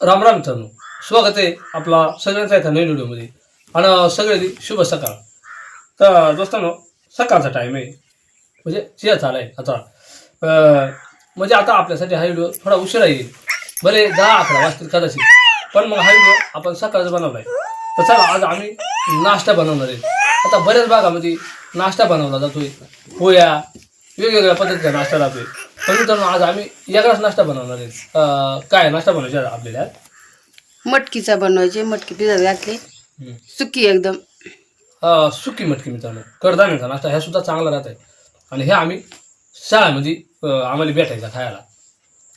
राम राम मित्रांनो. स्वागत आहे आपला सगळ्यांचा एका नवीन व्हिडिओमध्ये. आणि सगळे शुभ सकाळ. तर दोस्तांनो सकाळचा टाईम आहे. म्हणजे चिया चालू आहे आता. म्हणजे आता आपल्यासाठी हा व्हिडिओ थोडा उशिरा येईल. भले दहा अकरा वाजतील कदाचित. पण मग हा व्हिडिओ आपण सकाळचा बनवला आहे तर चला आज आम्ही नाश्ता बनवणार आहे. आता बऱ्याच भागामध्ये नाश्ता बनवला जातोय. पोया वेगवेगळ्या पद्धतीचा नाश्ता जातोय. पण मित्रांनो आज आम्ही वेगळाच नाश्ता बनवणार आहे. काय नाश्ता बनवायचा आहे आपल्याला. मटकीचा बनवायचे मटकी भिजत घातली. हम्म. सुकी एकदम. अं, सुकी मटकी मित्रांनो. कडधान्याचा नाश्ता ह्या सुद्धा चांगला राहत आहे आणि हे आम्ही शाळेमध्ये अं, आम्हाला भेटायचा खायला.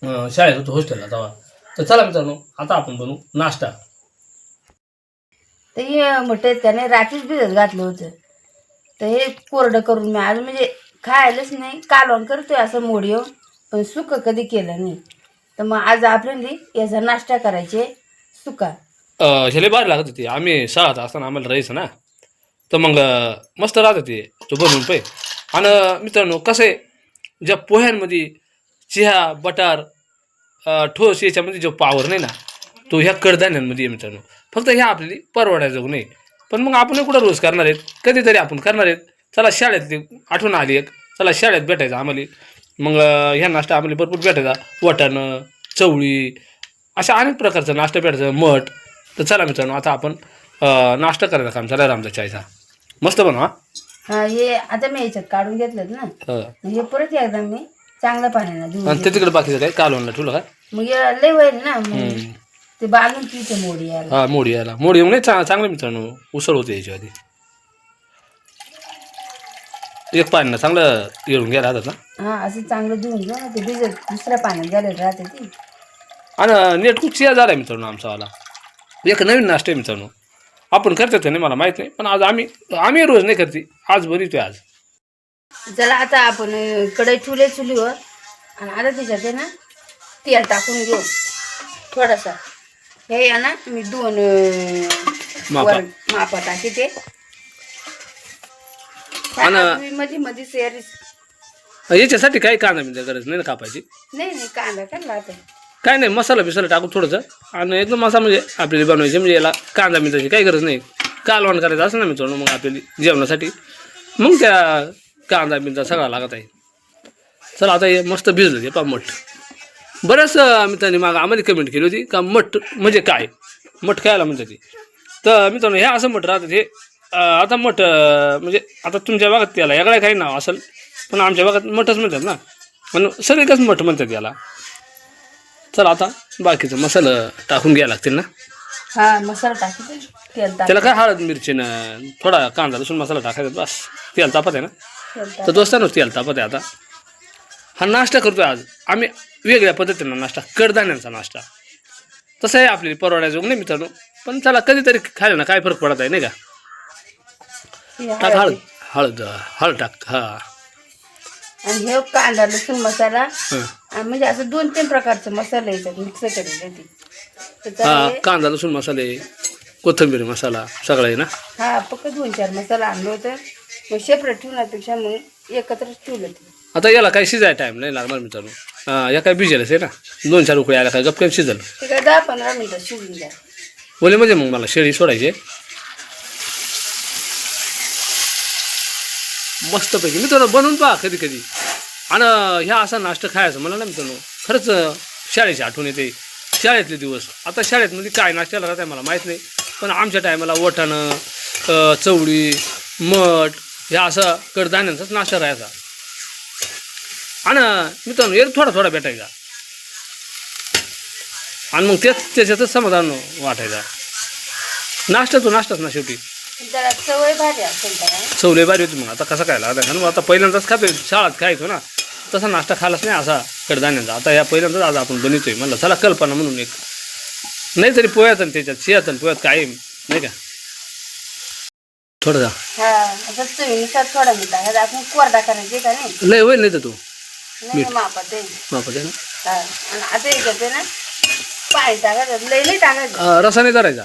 अं, शाळेत होतो हॉस्टेलला तेव्हा. तर चला मित्रांनो आता आपण बनवू नाश्ता. तर हे म्हटलं त्याने रात्रीच भिजत घातलं होतं. तर हे कोरडं करून मी आज म्हणजे खायलाच नाही. कालवण करतोय असं मोडिओ पण सुकं कधी केलं नाही. तर मग आज आपल्याला याचा नाश्ता करायचे सुका. अं, ह्याला बाहेर लागत होती. आम्ही शाळेत असताना आम्हाला राहायचं ना. तर मग अं, मस्त राहत होती. तो बनवून पै आणि मित्रांनो कसं आहे ज्या पोह्यांमध्ये चिहा बटार अं, ठोस याच्यामध्ये जो पावर नाही ना तो ह्या कडधान्यांमध्ये आहे मित्रांनो. फक्त ह्या आपल्याला परवडायचं नाही पण मग आपण कुठं रोज करणार आहेत? कधीतरी आपण करणार आहेत. चला शाळेत आठवण आली एक. चला शाळेत भेटायचं आम्हाला. मग ह्या नाश्ता आम्हाला भरपूर भेटायचा. वाटाणं चवळी अशा अनेक प्रकारचा नाश्ता भेटायचा. मठ. तर चला मित्रांनो आता आपण नाश्ता करायला काम चला रामचा चायचा मस्त बनवा हा. हे आता मी याच्यात काढून घेतलं ना. हं. हे परत एकदा मी धुवून आणि ते तिकडे बाकीचं काय कालवणला ठेवलं काय? घेतलं. मग हे लय होईल ना मग. ते तिथे मोडी यायला हा मोडी यायला मोडी येऊन नाही चांगलं मित्रांनो उसळ होते याच्या आधी एक पाण्यानं चांगलं येऊन घ्या राहतात ना. हा असं चांगलं धुवून घेऊ ना ते भिजत दुसऱ्या पाण्यात झालेलं राहते ती. आणि नेट खूप चिया झाला मित्रांनो आमचावाला एक नवीन नाश्ता आहे मित्रांनो. आपण करतो का नाही मला माहीत नाही पण आज आम्ही आम्ही रोज नाही करते आज बनवतोय आज. चला आता आपण अं, कढई ठेवले चुलीवर. आणि आता त्याच्यात आहे ना तेल टाकून घेऊ. थोडासा. हे आहे ना मी दोन अं, मापा. वर मापा टाकी ते आणि- मध्ये मध्ये शेअर याच्यासाठी काही कांदा म्हणजे गरज नाही ना कापायची? नाही नाही कांदा काढला आता काय नाही मसाला बिसाला टाकून थोडंसं. आणि एकदम मसा म्हणजे आपल्याला बनवायची म्हणजे याला कांदा मिरची काही गरज नाही. कालवण करायचं असं ना मित्रांनो मग आपल्याला जेवणासाठी. मग त्या कांदा बिंदा सगळा लागत आहे. चला आता हे मस्त भिजलं ते पा मठ. बऱ्याच मित्रांनी मागं आम्हाला कमेंट केली होती का मठ म्हणजे काय? मठ खायला म्हणतात ती. तर मित्रांनो हे असं मठ राहतं ते अं, आता मठ म्हणजे आता तुमच्या भागात त्याला याकडे काही नाव असेल पण आमच्या भागात मठच म्हणतात ना. पण सगळीकच मठ म्हणतात याला. चला आता बाकीचं मसाला टाकून घ्यायला लागतील ना? हा मसाला टाकी ते तेल टाक. त्याला काय हळद मिरचीनं थोडा कांदा लसूण मसाला टाकायचा बस. तेल तापत आहे ना? तेल टाक तर दोस्तांनो तेल तापत आहे आता. हा नाश्ता करतोय आज. आम्ही वेगळ्या पद्धतीनं नाश्ता कडधान्यांचा नाश्ता. तसं आहे आपली परवड्याजोग नाही मित्रांनो. पण चला कधीतरी खायला ना काय फरक पडत आहे नाही का? टाक हळद. हळद. हळद टाक हा. आणि हे कांदा लसूण मसाला. आणि म्हणजे असं दोन तीन प्रकारचे मसाले येतात मिक्स केलेले ते त्याचा हा कांदा लसूण मसाले कोथिंबीर मसाला सगळं आहे ना? हा फक्त दोन चार मसाला आणलं होतं. मग सेपरेट ठेवण्यापेक्षा मग एकत्रच ठेवलं ते आता याला काही शिजाय टाईम नाही लागणार मित्रांनो. हा, या काय भिजेलच आहे ना? दोन चार उकळी आल्या काय गपकन शिजल. ते काय दहा पंधरा मिनिटं शिजून द्या. बोले म्हणजे मग मला शेळी सोडायची मस्तपैकी. मित्रांनो बनवून पहा कधी कधी. आणि ह्या असा नाश्ता खायचा मला ना मित्रांनो. खरंच शाळेची आठवण येते. शाळेतले दिवस. आता शाळेत म्हणजे काय नाश्त्याला राहत आहे मला माहीत नाही. पण आमच्या टायमाला वटाणं चवळी मठ ह्या असं कडधान्यांचाच नाश्ता राहायचा. आणि मित्रांनो एक थोडा थोडा भेटायचा. आणि मग तेच त्याच्यातच समाधान वाटायचा. नाश्ता तो नाश्ताच ना शेवटी. सवय भारी असेल त्याला चवले बारी होती मग. आता कसं खायला आता आता पहिल्यांदाच खातोय शाळात खायचो ना. तसा नाश्ता खालाच नाही असा कडधान्यांचा. आता या पहिल्यांदाच आज आपण बनवतोय. म्हणलं चला कल्पना म्हणून एक. नाही तरी पोह्यात आणि त्याच्यात शियात आणि पोह्यात काय नाही का? थोडं जा. हा आता चवीनुसार थोडा मीठ टाकायचा आपण कोरडा करायचे का नाही? लय होईल नाही तर तू. नाही मापात आहे. ना? हा आणि आता हे करते ना पाणी टाकायचं. लई लई टाकायचं. अं, रसा नाही धरायचा.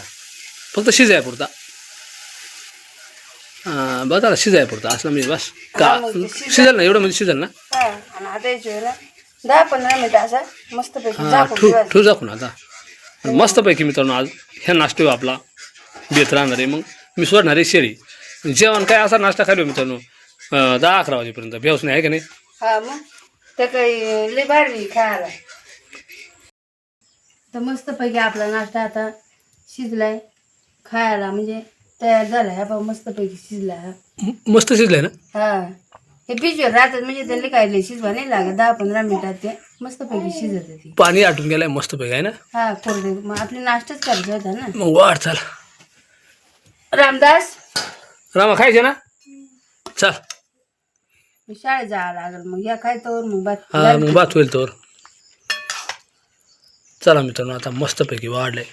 फक्त शिजाय पुरता अं, बघा शिजाय पुरता असला म्हणजे बस. का? हा, शिजाय- शिजल ना एवढं म्हणजे शिजल ना? हा आता दहा पंधरा मिनिटं असं मस्तपैकी हा झाकून जाकून आता. मस्तपैकी मित्रांनो आज ह्या नाश्त्यावर आपला बेत राहणार आहे. मग मी सोडणार आहे शेळी. जेवण काय असा नाश्ता खालो मित्रांनो? अं, दहा अकरा वाजेपर्यंत. भेवस नाही आहे का नाही? हा काही भारी खायला. तर मस्तपैकी आपला नाश्ता आता शिजलाय खायला. म्हणजे तयार झालाय हा बा मस्तपैकी शिजलाय हा. म- मस्त शिजलंय ना? हा. हे पिशवीवर राहतात म्हणजे त्यांना काय लय शिजवा नाही लागत दहा पंधरा मिनिटात ते मस्तपैकी शिजत ती पाणी आटून गेलंय मस्तपैकी आहे ना? हा कोरडे. मग आपली नाश्ताच करायचा होता ना? मग वाढ चला. रामदास? रामा खायचे ना? चल. मी शाळेत जावं लागल मग या काय तर मग बात हा मग बात होईल तर चला मित्रांनो आता मस्तपैकी वाढलंय.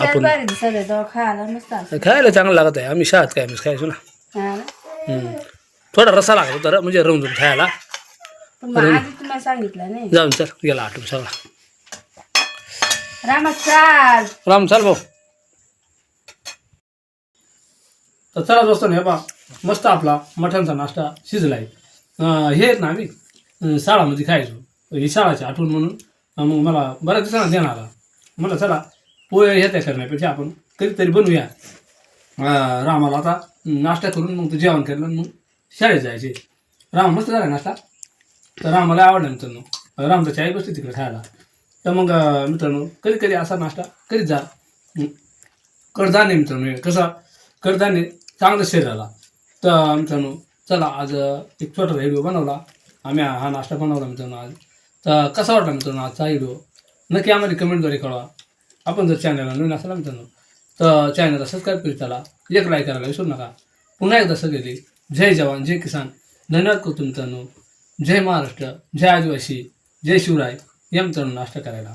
आपण- खायला चांगलं लागत आहे. आम्ही शाळेत काय आम्ही खायचो ना. थोडा रसा लागत होता र, म्हणजे रवून रवून खायला. जाऊन चल गेला आठवून सगळा. रामा चाल. राम चाल भाऊ. तर चला दोस्त हे बा मस्त आपला मटणचा नाश्ता शिजला आहे अं, हे आहेत ना आम्ही शाळामध्ये खायचो. ही शाळाची आठवण म्हणून मग मला बऱ्याच दिवसांना ध्यान आला मला चला पोहे हे करण्यापेक्षा आपण कधीतरी बनवूया. रामाला आता नाश्ता करून मग ते जेवण केलं मग शाळेत जायचे. राम मस्त झाला नाश्ता. तर रामाला आवडला मित्रांनो. तर चाय बसते तिकडे खायला तर मग मित्रांनो कधी कधी असा नाश्ता करीत जा. कडधान्य मित्रांनो कसा? कडधान्य चांगलं शरीराला. तर मित्रांनो चला आज एक छोटा व्हिडिओ बनवला. आम्ही हा हा नाश्ता बनवला मित्रांनो आज. तर कसा वाटला मित्रांनो आजचा व्हिडिओ? नक्की आम्हाला कमेंटद्वारे कळवा. आपण जर चॅनलला नवीन असाल मित्रांनो तर चॅनलला सबस्क्राईब करीत चला एक लाईक करायला विसरू नका. पुन्हा एकदा सगळी जय जवान जय किसान धन्यवाद करतो मित्रांनो जय महाराष्ट्र जय आदिवासी जय शिवराय या मित्रांनो नाश्ता करायला.